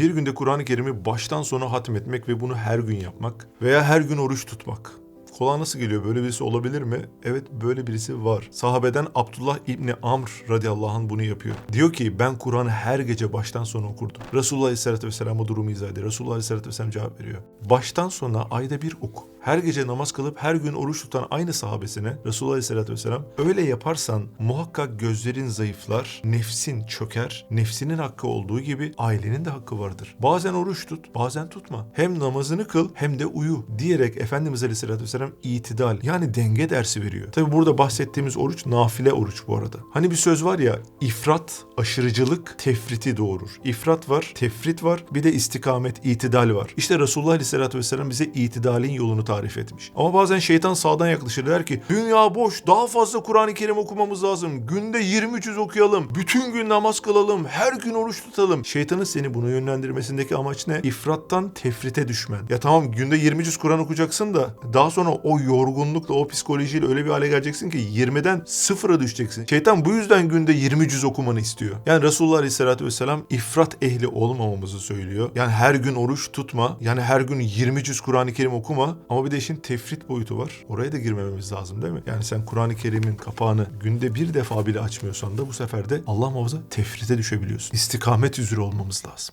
Bir günde Kur'an-ı Kerim'i baştan sona hatmetmek ve bunu her gün yapmak veya her gün oruç tutmak. Kulağa nasıl geliyor? Böyle birisi olabilir mi? Evet böyle birisi var. Sahabeden Abdullah İbni Amr radıyallahu anh bunu yapıyor. Diyor ki ben Kur'an'ı her gece baştan sona okurdum. Resulullah aleyhissalatü vesselam o durumu izah ediyor. Resulullah aleyhissalatü vesselam cevap veriyor. Baştan sona ayda bir oku. Her gece namaz kılıp her gün oruç tutan aynı sahabesine Resulullah aleyhissalatü vesselam öyle yaparsan muhakkak gözlerin zayıflar, nefsin çöker, nefsinin hakkı olduğu gibi ailenin de hakkı vardır. Bazen oruç tut, bazen tutma. Hem namazını kıl hem de uyu diyerek Efendimiz aleyhissalatü vesselam itidal yani denge dersi veriyor. Tabi burada bahsettiğimiz oruç nafile oruç bu arada. Hani bir söz var ya ifrat, aşırıcılık tefriti doğurur. İfrat var, tefrit var, bir de istikamet, itidal var. İşte Resulullah aleyhissalatü vesselam bize itidalin yolunu tarif etmiş. Ama bazen şeytan sağdan yaklaşır der ki dünya boş, daha fazla Kur'an-ı Kerim okumamız lazım. Günde 20 cüz okuyalım, bütün gün namaz kılalım, her gün oruç tutalım. Şeytanın seni bunu yönlendirmesindeki amaç ne? İfrattan tefrite düşmen. Ya tamam günde 20 cüz Kur'an okuyacaksın da daha sonra o yorgunlukla, o psikolojiyle öyle bir hale geleceksin ki 20'den sıfıra düşeceksin. Şeytan bu yüzden günde 20 cüz okumanı istiyor. Yani Resulullah Aleyhisselatü Vesselam ifrat ehli olmamamızı söylüyor. Yani her gün oruç tutma, yani her gün 20 cüz Kur'an-ı Kerim okuma ama bir de işin tefrit boyutu var. Oraya da girmememiz lazım değil mi? Yani sen Kur'an-ı Kerim'in kapağını günde bir defa bile açmıyorsan da bu sefer de Allah muhafaza tefrite düşebiliyorsun. İstikamet üzere olmamız lazım.